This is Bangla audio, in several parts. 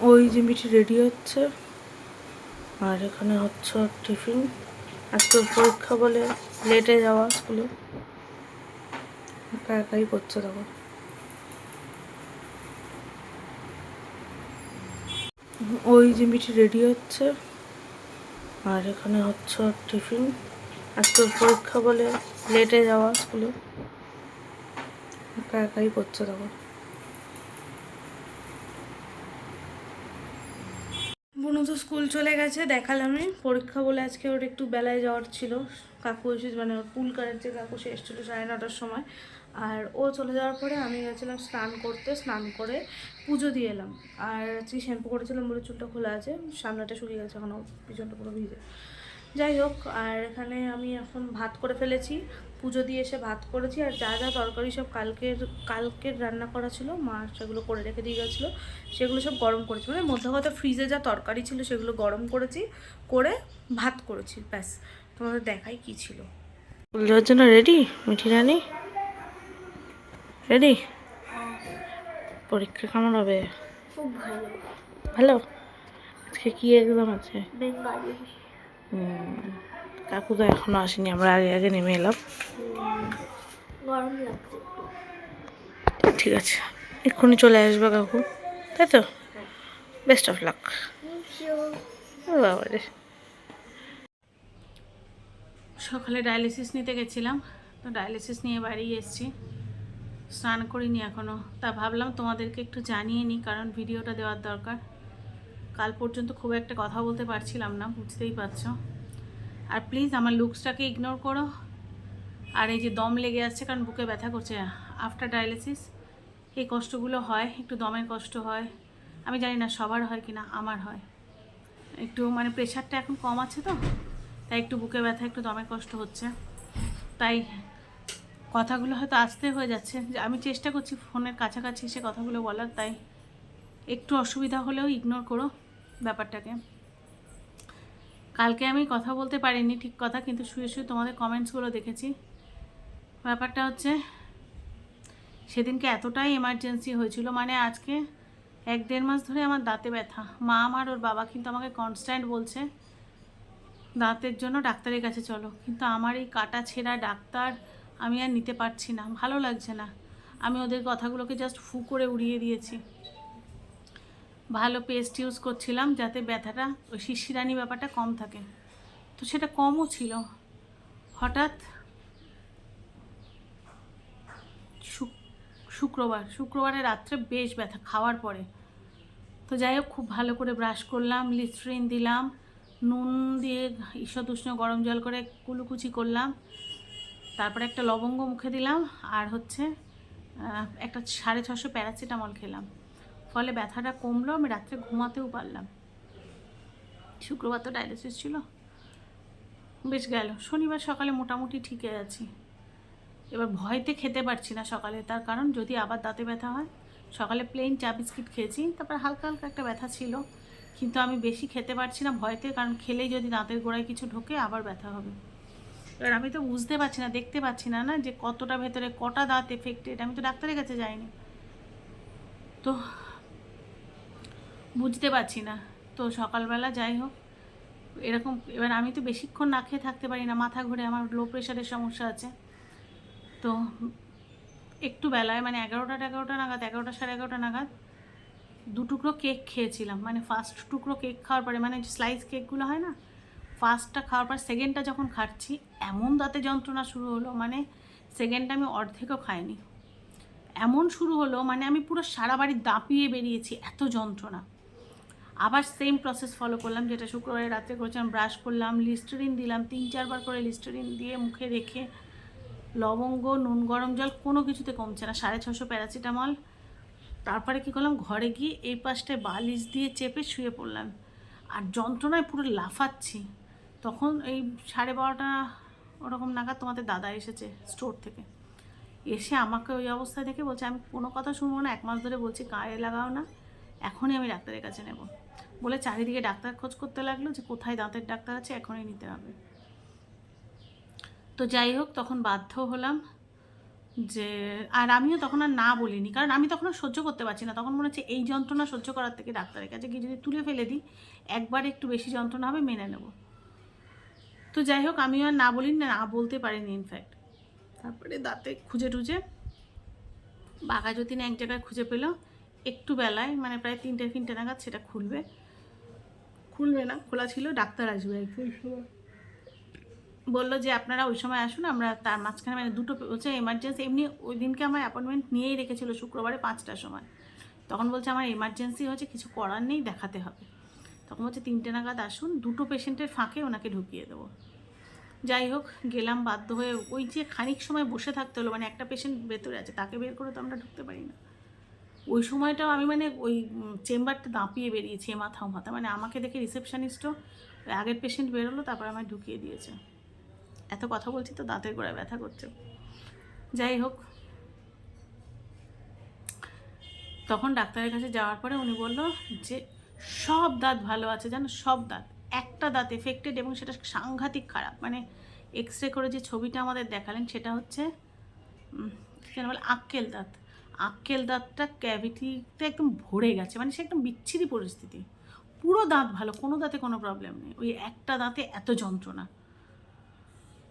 ওই যে রেডি হচ্ছে। আর এখানে হচ্ছে টিফিন। আজকে পরীক্ষা বলে লেটে যাওয়া স্কুলে। একা একাই করছে তখন। ওই যে রেডি হচ্ছে। আর এখানে হচ্ছে টিফিন। আজকে পরীক্ষা বলে লেটে যাওয়া স্কুলে। একা একাই করছে তখন। তো স্কুল চলে গেছে দেখালামই পরীক্ষা বলে আজকে ওর একটু বেলায় যাওয়ার ছিল। কাকু এসে মানে ওর পুল কারের যে কাকু, সে এসেছিল সাড়ে নটার সময়। আর ও চলে যাওয়ার পরে আমি গেছিলাম স্নান করতে, স্নান করে পুজো দিয়ে এলাম। আর আজকে শ্যাম্পু করেছিলাম বলে চুলটা খোলা আছে, সামনেটা শুকিয়ে গেছে এখনও পিছনটা পুরো ভিজে। যাই হোক, আর এখানে আমি এখন ভাত করে ফেলেছি। পুজো দিয়ে এসে ভাত করেছি আর যা যা তরকারি সব কালকের কালকের রান্না করা ছিল মা সেগুলো করে রেখে দিয়ে গেছিল সেগুলো সব গরম করেছি। মানে মধ্যে কথা ফ্রিজে যা তরকারি ছিল সেগুলো গরম করেছি করে ভাত করেছি ব্যাস। তোমাদের দেখাই কি ছিল। যাওয়ার জন্য রেডি মিঠি রানি? রেডি পরীক্ষা কেমন হবে? খুব ভালো। ভালো? আজকে কি এক্সাম আছে? বেঙ্গালি। কাকু তো এখনও আসেনি আমরা আগে আগে নেমে এলাম। গরম লাগছে। ঠিক আছে। এক্ষুনি চলে আসবে কাকু। তাই তো? বেস্ট অফ লাক বাবা রে। সকালে ডায়ালিসিস নিতে গেছিলাম। তো ডায়ালিসিস নিয়ে বাড়ি এসেছি। স্নান করিনি এখনও তা ভাবলাম তোমাদেরকে একটু জানিয়ে নিই কারণ ভিডিওটা দেওয়ার দরকার। কাল পর্যন্ত খুব একটা কথা বলতে পারছিলাম না বুঝতেই পারছ। আর প্লিজ আমার লুকসটাকে ইগনোর করো। আর এই যে দম লেগে যাচ্ছে কারণ বুকে ব্যথা করছে আফটার ডায়ালিসিস এই কষ্টগুলো হয়, একটু দমের কষ্ট হয়। আমি জানি না সবার হয় কি না আমার হয়। একটু মানে প্রেশারটা এখন কম আছে তো, তাই একটু বুকে ব্যথা, একটু দমের কষ্ট হচ্ছে। তাই কথাগুলো হয়তো আসতে হয়ে যাচ্ছে। যে আমি চেষ্টা করছি ফোনের কাছাকাছি এসে কথাগুলো বলার, তাই একটু অসুবিধা হলেও ইগনোর করো ব্যাপারটাকে। কালকে আমি কথা বলতে পারিনি ঠিক কথা, কিন্তু শুয়ে শুয়ে তোমাদের কমেন্টসগুলো দেখেছি। ব্যাপারটা হচ্ছে, সেদিনকে এতটাই এমার্জেন্সি হয়েছিল মানে আজকে এক দেড় মাস ধরে আমার দাঁতে ব্যথা। মা আমার, ওর বাবা কিন্তু আমাকে কনস্ট্যান্ট বলছে, দাঁতের জন্য ডাক্তারের কাছে চলো। কিন্তু আমার এই কাটা ছেঁড়া ডাক্তার আমি আর নিতে পারছি না, ভালো লাগছে না। আমি ওদের কথাগুলোকে জাস্ট ফু করে উড়িয়ে দিয়েছি। ভালো পেস্ট ইউজ করছিলাম যাতে ব্যথাটা, ওই শিশিরানি ব্যাপারটা কম থাকে। তো সেটা কমও ছিল। হঠাৎ শুক্রবার, শুক্রবারে রাত্রে বেশ ব্যথা, খাওয়ার পরে। তো যাই হোক, খুব ভালো করে ব্রাশ করলাম লিস্ট্রিন দিলাম, নুন দিয়ে ঈষৎ উষ্ণ গরম জল করে কুলুকুচি করলাম, তারপরে একটা লবঙ্গ মুখে দিলাম, আর হচ্ছে একটা সাড়ে ছশো প্যারাসিটামল খেলাম। ফলে ব্যথাটা কমলো, আমি রাত্রে ঘুমাতেও পারলাম। শুক্রবার তো ডায়ালিসিস ছিল। বেশ গেল। শনিবার সকালে মোটামুটি ঠিকই আছি। এবার ভয়তে খেতে পারছি না সকালে। তার কারণ যদি আবার দাঁতে ব্যথা হয়, সকালে প্লেন চা বিস্কিট খেয়েছি, তারপর হালকা হালকা একটা ব্যথা ছিল। কিন্তু আমি বেশি খেতে পারছি না ভয়তে, কারণ খেলেই যদি দাঁতের গোড়ায় কিছু ঢোকে, আবার ব্যথা হবে। এবার আমি তো বুঝতে পারছি না, দেখতে পাচ্ছি না না যে কতটা ভেতরে কটা দাঁত এফেক্টেড আমি তো ডাক্তারের কাছে যাইনি। তো বুঝতে পারছি না। তো সকালবেলা যাই হোক, এরকম, এবার আমি তো বেশিক্ষণ না খেয়ে থাকতে পারি না, মাথা ঘুরে আমার লো প্রেশারের সমস্যা আছে। তো একটু বেলায় মানে এগারোটা এগারোটা নাগাদ, এগারোটা সাড়ে এগারোটা নাগাদ দু টুকরো কেক খেয়েছিলাম। মানে ফার্স্ট টুকরো কেক খাওয়ার পরে মানে স্লাইস কেকগুলো হয় না ফার্স্টটা খাওয়ার পর সেকেন্ডটা যখন খাচ্ছি, এমন দাঁতে যন্ত্রণা শুরু হলো মানে সেকেন্ডটা আমি অর্ধেকও খাইনি। এমন শুরু হলো মানে আমি পুরো সারা বাড়ি দাপিয়ে বেরিয়েছি, এত যন্ত্রণা। আবার সেম প্রসেস ফলো করলাম, যেটা শুক্রবারে রাত্রে করেছিলাম ব্রাশ করলাম লিস্টারিন দিলাম, তিন চারবার করে লিস্টারিন দিয়ে মুখে রেখে লবঙ্গ, নুন, গরম জল কোনো কিছুতে কমছে না। সাড়ে ছশো প্যারাসিটামল। তারপরে কী করলাম? ঘরে গিয়ে এই পাশটায় বালিশ দিয়ে চেপে শুয়ে পড়লাম। আর যন্ত্রণায় পুরো লাফাচ্ছি। তখন এই সাড়ে বারোটা ওরকম নাগাদ তোমাদের দাদা এসেছে স্টোর থেকে। এসে আমাকে ওই অবস্থায় দেখে বলছে, আমি কোনো কথা শুনব না, এক মাস ধরে বলছি গায়ে লাগাও না। এখনই আমি ডাক্তারের কাছে নেব। বলে চারিদিকে ডাক্তার খোঁজ করতে লাগল যে কোথায় দাঁতের ডাক্তার আছে, এখনই নিতে হবে। তো যাই হোক, তখন বাধ্য হলাম যে, আর আমিও তখন আর না বলিনি। কারণ আমি তখন সহ্য করতে পারছি না। তখন মনে হচ্ছে এই যন্ত্রণা সহ্য করার থেকে ডাক্তারের কাছে গিয়ে যদি তুলে ফেলে দিই, একবার একটু বেশি যন্ত্রণা হবে, মেনে নেব। তো যাই হোক, আমিও আর না বলিনি, না বলতে পারিনি ইনফ্যাক্ট তারপরে দাঁতে খুঁজে টুজে বাঘা যতীন এক জায়গায় খুঁজে পেল। একটু বেলায় মানে প্রায় তিনটে তিনটে নাগাদ সেটা খুলবে। খুলবে না, খোলা ছিল, ডাক্তার আসবে আর সময় বলল যে, আপনারা ওই সময় আসুন, আমরা তার মাঝখানে মানে দুটো হচ্ছে এমার্জেন্সি এমনি ওই দিনকে আমার অ্যাপয়েন্টমেন্ট নিয়েই রেখেছিল, শুক্রবারে পাঁচটার সময়। তখন বলছে, আমার এমার্জেন্সি হচ্ছে কিছু করার নেই, দেখাতে হবে। তখন বলছে, তিনটে নাগাদ আসুন, দুটো পেশেন্টের ফাঁকে ওনাকে ঢুকিয়ে দেবো। যাই হোক, গেলাম, বাধ্য হয়ে ওই যে খানিক সময় বসে থাকতে হলো মানে একটা পেশেন্ট ভেতরে আছে, তাকে বের করে তো আমরা ঢুকতে পারি না। ওই সময়টাও আমি মানে ওই চেম্বারটা দাঁপিয়ে বেরিয়েছি, মাথা মাথা মানে আমাকে দেখে রিসেপশনিস্টও আগের পেশেন্ট বেরোলো, তারপর আমায় ঢুকিয়ে দিয়েছে। এত কথা বলছি তো দাঁতের গোড়ায় ব্যথা করছে। যাই হোক। তখন ডাক্তারের কাছে যাওয়ার পরে উনি বলল যে সব দাঁত ভালো আছে জানো? সব দাঁত। একটা দাঁত এফেক্টেড এবং সেটা সাংঘাতিক খারাপ। মানে এক্স রে করে যে ছবিটা আমাদের দেখালেন সেটা হচ্ছে উম, কি যেন বলে আক্কেল দাঁত। আক্কেল দাঁতটা ক্যাভিটিতে একদম ভরে গেছে। মানে সে একদম বিচ্ছিরি পরিস্থিতি। পুরো দাঁত ভালো কোনো দাঁতে কোনো প্রবলেম নেই। ওই একটা দাঁতে এত যন্ত্রণা।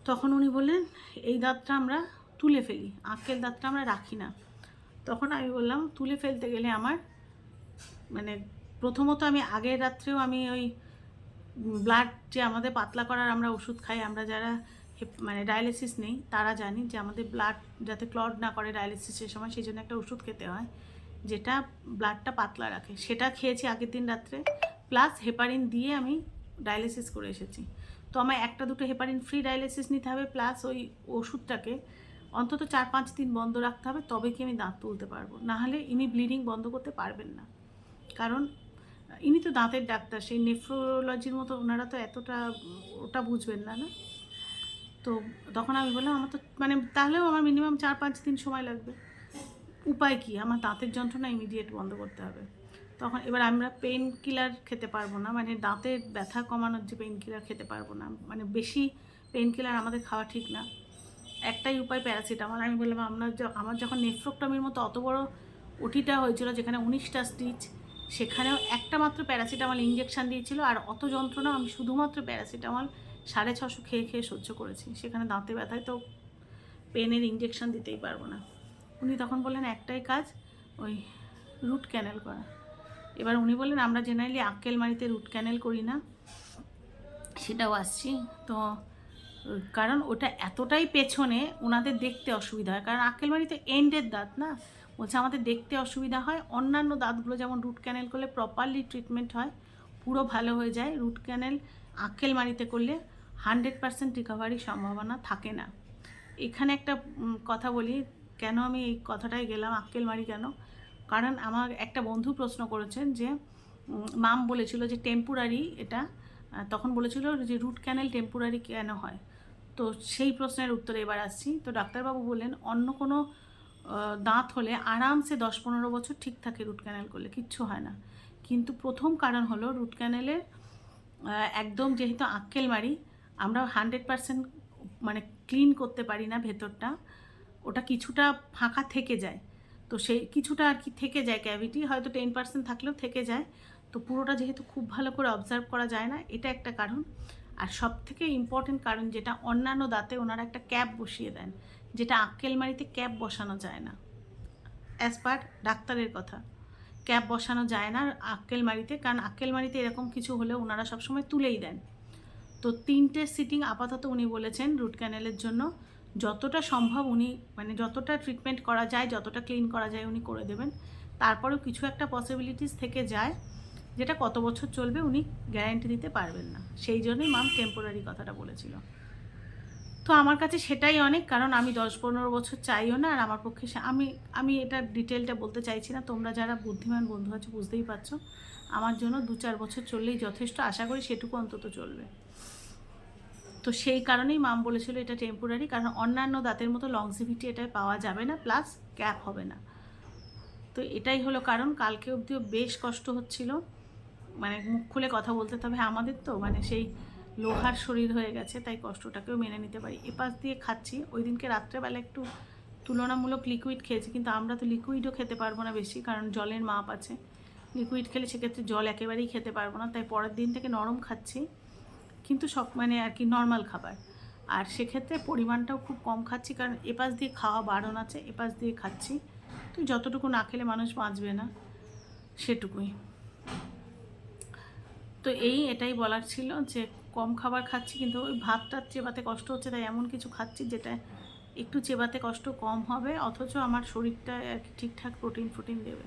তখন উনি বললেন, এই দাঁতটা আমরা তুলে ফেলি, আঁকেল দাঁতটা আমরা রাখি না। তখন আমি বললাম, তুলে ফেলতে গেলে আমার মানে প্রথমত আমি আগের রাত্রেও আমি ওই ব্লাড যে আমাদের পাতলা করার আমরা ওষুধ খাই, আমরা যারা মানে ডায়ালিসিস নেই, তারা জানি যে আমাদের ব্লাড যাতে ক্লড না করে ডায়ালিসিসের সময়, সেই জন্য একটা ওষুধ খেতে হয়, যেটা ব্লাডটা পাতলা রাখে। সেটা খেয়েছি আগের দিন রাত্রে প্লাস হেপারিন দিয়ে আমি ডায়ালিসিস করে এসেছি। তো আমায় একটা দুটো হেপারিন ফ্রি ডায়ালিসিস নিতে হবে প্লাস ওই ওষুধটাকে অন্তত চার পাঁচ দিন বন্ধ রাখতে হবে, তবে কি আমি দাঁত তুলতে পারব? নাহলে ইনি ব্লিডিং বন্ধ করতে পারবেন না। কারণ ইনি তো দাঁতের ডাক্তার, সেই নেফ্রোলজির মতো ওনারা তো এতটা, ওটা বুঝবেন না না? তো তখন আমি বললাম, আমার তো মানে তাহলেও আমার মিনিমাম চার পাঁচ দিন সময় লাগবে। উপায় কি? আমার দাঁতের যন্ত্রণা ইমিডিয়েট বন্ধ করতে হবে। তখন এবার আমরা পেন কিলার খেতে পারব না। মানে দাঁতের ব্যথা কমানোর যে পেন কিলার খেতে পারব না। মানে বেশি পেন কিলার আমাদের খাওয়া ঠিক না। একটাই উপায় প্যারাসিটামল আমি বললাম আপনার আমার যখন নেফ্রোক্টমির মতো অত বড় ওটিটা হয়েছিল যেখানে উনিশটা স্টিচ সেখানেও একটা মাত্র প্যারাসিটামল ইঞ্জেকশন দিয়েছিল। আর অত যন্ত্রণা আমি শুধুমাত্র প্যারাসিটামল সাড়ে ছশো খেয়ে খেয়ে সহ্য করেছি। সেখানে দাঁতে ব্যথায় তো পেনের ইঞ্জেকশান দিতেই পারব না। উনি তখন বললেন, একটাই কাজ, ওই রুট ক্যানেল করা। এবার উনি বললেন, আমরা জেনারেলি আক্কেলমারিতে রুট ক্যানেল করি না। সেটাও আসছি। তো, কারণ ওটা এতটাই পেছনে ওনাদের দেখতে অসুবিধা হয়। কারণ আক্কেলমারিতে এন্ডের দাঁত না। বলছে, আমাদের দেখতে অসুবিধা হয়। অন্যান্য দাঁতগুলো যেমন রুট ক্যানেল করলে প্রপারলি ট্রিটমেন্ট হয়, পুরো ভালো হয়ে যায়। রুট ক্যানেল আক্কেলমারিতে করলে হান্ড্রেড পার্সেন্ট রিকভারির সম্ভাবনা থাকে না। এখানে একটা কথা বলি, কেন আমি এই কথাটায় গেলাম? আক্কেলমারি কেন? কারণ আমার একটা বন্ধু প্রশ্ন করেছেন যে মাম বলেছিল যে টেম্পোরারি এটা তখন বলেছিল যে রুট ক্যানেল টেম্পোরারি কেন হয়? তো সেই প্রশ্নের উত্তরে এবার আসছি। তো ডাক্তারবাবু বললেন, অন্য কোনো দাঁত হলে আরামসে দশ পনেরো বছর ঠিক থাকে রুট ক্যানেল করলে, কিচ্ছু হয় না। কিন্তু প্রথম কারণ হলো রুট ক্যানেলের একদম যেহেতু আক্কেল মারি আমরা হান্ড্রেড পার্সেন্ট মানে ক্লিন করতে পারি না ভেতরটা, ওটা কিছুটা ফাঁকা থেকে যায়। তো সেই কিছুটা আর কি থেকে যায় ক্যাভিটি হয়তো টেন পার্সেন্ট থাকলেও থেকে যায়। তো পুরোটা যেহেতু খুব ভালো করে অবজার্ভ করা যায় না, এটা একটা কারণ। আর সব থেকে ইম্পর্টেন্ট কারণ যেটা, অন্যান্য দাঁতে ওনারা একটা ক্যাপ বসিয়ে দেন, যেটা আক্কেলমারিতে ক্যাপ বসানো যায় না। অ্যাজ পার ডাক্তারের কথা। ক্যাপ বসানো যায় না আক্কেলমারিতে, কারণ আক্কেলমারিতে এরকম কিছু হলে ওনারা সবসময় তুলেই দেন। তো তিনটে সিটিং আপাতত উনি বলেছেন রুট ক্যানেলের জন্য। যতটা সম্ভব উনি মানে যতটা ট্রিটমেন্ট করা যায়, যতটা ক্লিন করা যায় উনি করে দেবেন। তারপরেও কিছু একটা পসিবিলিটিস থেকে যায়, যেটা কত বছর চলবে উনি গ্যারান্টি দিতে পারবেন না। সেই জন্যই মাম টেম্পোরারি কথাটা বলেছিল। তো আমার কাছে সেটাই অনেক, কারণ আমি দশ পনেরো বছর চাইও না, আর আমার পক্ষে আমি আমি এটা ডিটেলটা বলতে চাইছি না। তোমরা যারা বুদ্ধিমান বন্ধু আছো, বুঝতেই পারছ। আমার জন্য দু চার বছর চললেই যথেষ্ট। আশা করি সেটুকু অন্তত চলবে। তো সেই কারণেই মাম বলেছিল এটা টেম্পোরারি কারণ অন্যান্য দাঁতের মতো লংজিভিটি এটায় পাওয়া যাবে না প্লাস ক্যাপ হবে না। তো এটাই হলো কারণ, কালকে অবধিও বেশ কষ্ট হচ্ছিল। মানে মুখ খুলে কথা বলতে তবে আমাদের তো মানে সেই লোহার শরীর হয়ে গেছে, তাই কষ্টটাকেও মেনে নিতে পারি। এপাশ দিয়ে খাচ্ছি ওই দিনকে রাত্রেবেলা একটু তুলনামূলক লিকুইড খেয়েছি, কিন্তু আমরা তো লিকুইডও খেতে পারব না বেশি, কারণ জলের মাপ আছে। লিকুইড খেলে সেক্ষেত্রে জল একেবারেই খেতে পারব না, তাই পরের দিন থেকে নরম খাচ্ছি। কিন্তু সব মানে আর কি নর্মাল খাবার। আর সেক্ষেত্রে পরিমাণটাও খুব কম খাচ্ছি, কারণ এপাশ দিয়ে খাওয়া বারণ আছে, এপাশ দিয়ে খাচ্ছি। তো যতটুকু না খেলে মানুষ বাঁচবে না, সেটুকুই। তো এই এটাই বলার ছিল যে কম খাবার খাচ্ছি, কিন্তু ওই ভাতটা চেবাতে কষ্ট হচ্ছে, তাই এমন কিছু খাচ্ছি যেটা একটু চেবাতে কষ্ট কম হবে, অথচ আমার শরীরটা ঠিকঠাক প্রোটিন ফোটিন দেবে।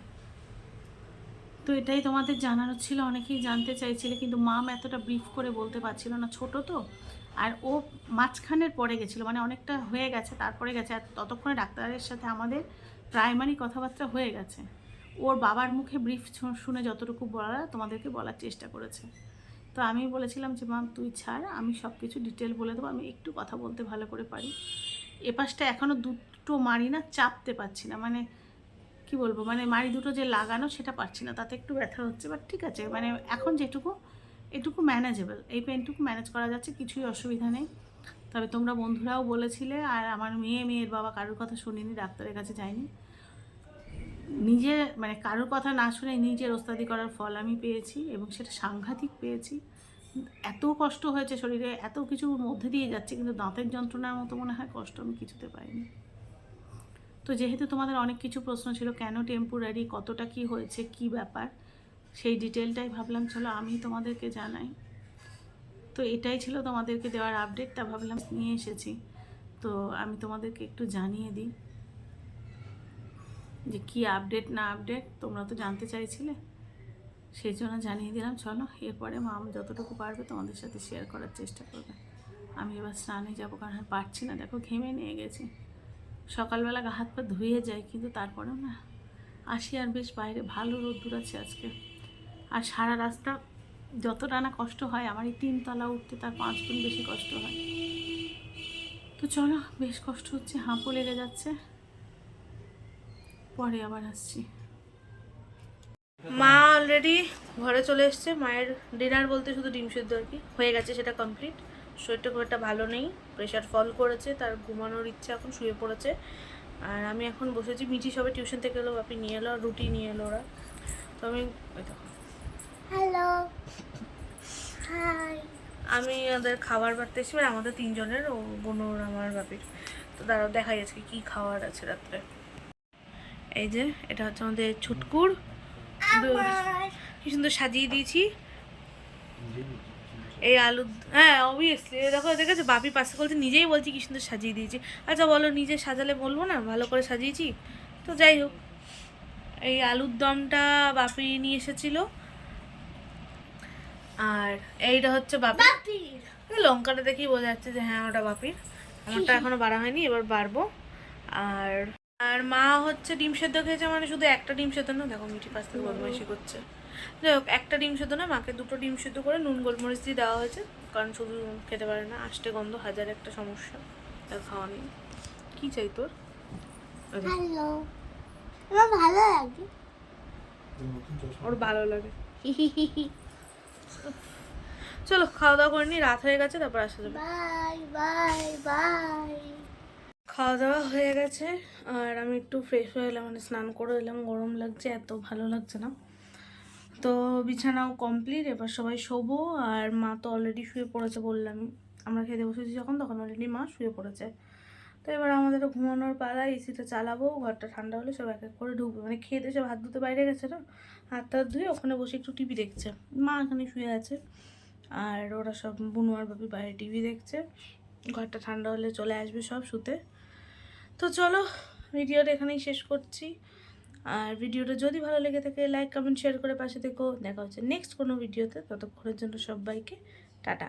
তো এটাই তোমাদের জানানোর ছিল, অনেকেই জানতে চাইছিলে, কিন্তু মাম এতটা ব্রিফ করে বলতে পারছিল না, ছোট তো। আর ও মাঝখানের পরে গেছিল মানে অনেকটা হয়ে গেছে, তারপরে গেছে, আর ততক্ষণে ডাক্তারের সাথে আমাদের প্রাইমারি কথাবার্তা হয়ে গেছে। ওর বাবার মুখে ব্রিফ শুনে যতটুকু বলা তোমাদেরকে বলার চেষ্টা করেছে। তো আমি বলেছিলাম যে মাম তুই ছাড়, আমি সব কিছু ডিটেল বলে দেবো, আমি একটু কথা বলতে ভালো করে পারি। এপাশটা এখনও দুটো মারি না চাপতে পারছি না মানে কি বলব মানে মাড়ি দুটো যে লাগানো সেটা পারছি না, তাতে একটু ব্যথা হচ্ছে বাট ঠিক আছে মানে এখন যেটুকু, এটুকু ম্যানেজেবল এই পেনটুকু ম্যানেজ করা যাচ্ছে, কিছুই অসুবিধা নেই। তবে তোমরা বন্ধুরাও বলেছিলে, আর আমার মেয়ে, মেয়ের বাবা কারোর কথা শুনিনি, ডাক্তারের কাছে যায়নি। নিজে মানে কারোর কথা না শুনে নিজের ওস্তাদি করার ফল আমি পেয়েছি, এবং সেটা সাংঘাতিক পেয়েছি। এত কষ্ট হয়েছে শরীরে, এত কিছুর মধ্যে দিয়ে যাচ্ছে, কিন্তু দাঁতের যন্ত্রণার মতো মনে হয় কষ্ট আমি কিছুতে পাইনি। তো যেহেতু তোমাদের অনেক কিছু প্রশ্ন ছিল, কেন টেম্পোরারি কতটা কি হয়েছে, কি ব্যাপার, সেই ডিটেলটাই ভাবলাম, চলো আমি তোমাদেরকে জানাই। তো এটাই ছিল তোমাদেরকে দেওয়ার আপডেট তা ভাবলাম নিয়ে এসেছি। তো আমি তোমাদেরকে একটু জানিয়ে দিই যে কি আপডেট না আপডেট তোমরা তো জানতে চাইছিলে। সেই জন্য জানিয়ে দিলাম, চলো এরপরে মাম যতটুকু পারবে তোমাদের সাথে শেয়ার করার চেষ্টা করবে। আমি এবার স্নানে যাব, কারণ পারছি না, দেখো ঘেমে নিয়ে গেছি। সকালবেলা হাত পা ধুয়ে যায়, কিন্তু তারপরেও না। আসি আর বেশ বাইরে, ভালো রোদ্দুর আছে আজকে। আর সারা রাস্তা যতটা না কষ্ট হয়, আমার এই তিনতলা উঠতে তার পাঁচ গুণ বেশি কষ্ট হয়। তো চলো, বেশ কষ্ট হচ্ছে, হাঁপও লেগে যাচ্ছে। পরে আবার আসছি। মা অলরেডি ঘরে চলে এসছে, মায়ের ডিনার বলতে শুধু ডিম সেদ্ধ আর কি, হয়ে গেছে সেটা কমপ্লিট শরীরটা খুব একটা ভালো নেই প্রেশার ফল করেছে তার ঘুমানোর ইচ্ছা এখন শুয়ে পড়েছে। আর আমি এখন বসেছি মিঠি সবে টিউশন থেকে এলো বাপি নিয়ে এলো আর রুটি নিয়ে এলো ওরা। তো আমি হ্যালো হাই আমি ওদের খাবার বাড়তে এসেছি মানে আমাদের তিনজনের ও বোনোর আমার বাপির। তো দাঁড়াও দেখাই আজকে কি খাবার আছে রাত্রে। এই যে এটা হচ্ছে আমাদের ছুটকুর। কি সুন্দর সাজিয়ে দিয়েছি। এই আলু হ্যাঁ অবভিয়াসলি দেখো দেখেছ? বাপি পাশে বলছে নিজেই বলছি কি সুন্দর সাজিয়ে দিয়েছি। আচ্ছা বলো নিজে সাজালে বলব না? ভালো করে সাজিয়েছি? তো যাই হোক। এই আলুর দমটা বাপি নিয়ে এসেছিল। আর এইটা হচ্ছে বাপি। লঙ্কাটা দেখেই বোঝা যাচ্ছে যে হ্যাঁ ওটা বাপির। আমারটা এখনও বাড়া হয়নি এবার বাড়বো। আর আর মা হচ্ছে ডিম সেদ্ধ খেয়েছে মানে শুধু একটা ডিম সেদ্ধ না দেখো মিঠি পাশ থেকে বদমাইশি করছে। যাই হোক একটা ডিম সেদ্ধ না মাকে দুটো ডিম সেদ্ধ করে নুন গোলমরিচ দিয়ে দেওয়া হয়েছে। কারণ শুধু খেতে পারে না আষ্টে গন্ধ হাজার একটা সমস্যা। তার খাওয়া নেই। কী চাই তোর? হ্যালো আমার ভালো লাগে? ওর ভালো লাগে। চলো খাওয়া দাওয়া করে নি রাত হয়ে গেছে তারপর আসা যাবে। Bye bye bye. খাওয়া দাওয়া হয়ে গেছে আর আমি একটু ফ্রেশ হয়ে এলাম মানে স্নান করে এলাম গরম লাগছে এত ভালো লাগছে না। তো বিছানাও কমপ্লিট এবার সবাই শোবো, আর মা তো অলরেডি শুয়ে পড়েছে বললাম। আমরা খেতে বসেছি যখন, তখন অলরেডি মা শুয়ে পড়েছে। তো এবার আমাদেরও ঘুমানোর পালা এসিটা চালাবো, ঘরটা ঠান্ডা হলে সব এক এক করে ঢুকবে। মানে খেতে সব হাত ধুতে বাইরে গেছে না? হাত টাত ধুয়ে ওখানে বসে একটু টিভি দেখছে। মা এখানে শুয়ে আছে, আর ওরা সব বুনু বাপি বাইরে টিভি দেখছে। ঘরটা ঠান্ডা হলে চলে আসবে সব শুতে। তো চলো ভিডিওটা এখানেই শেষ করছি। আর ভিডিওটা যদি ভালো লেগে থাকে লাইক কমেন্ট শেয়ার করে পাশে থেকো। দেখা হচ্ছে নেক্সট কোনো ভিডিওতে ততক্ষণের জন্য সবাইকে টাটা।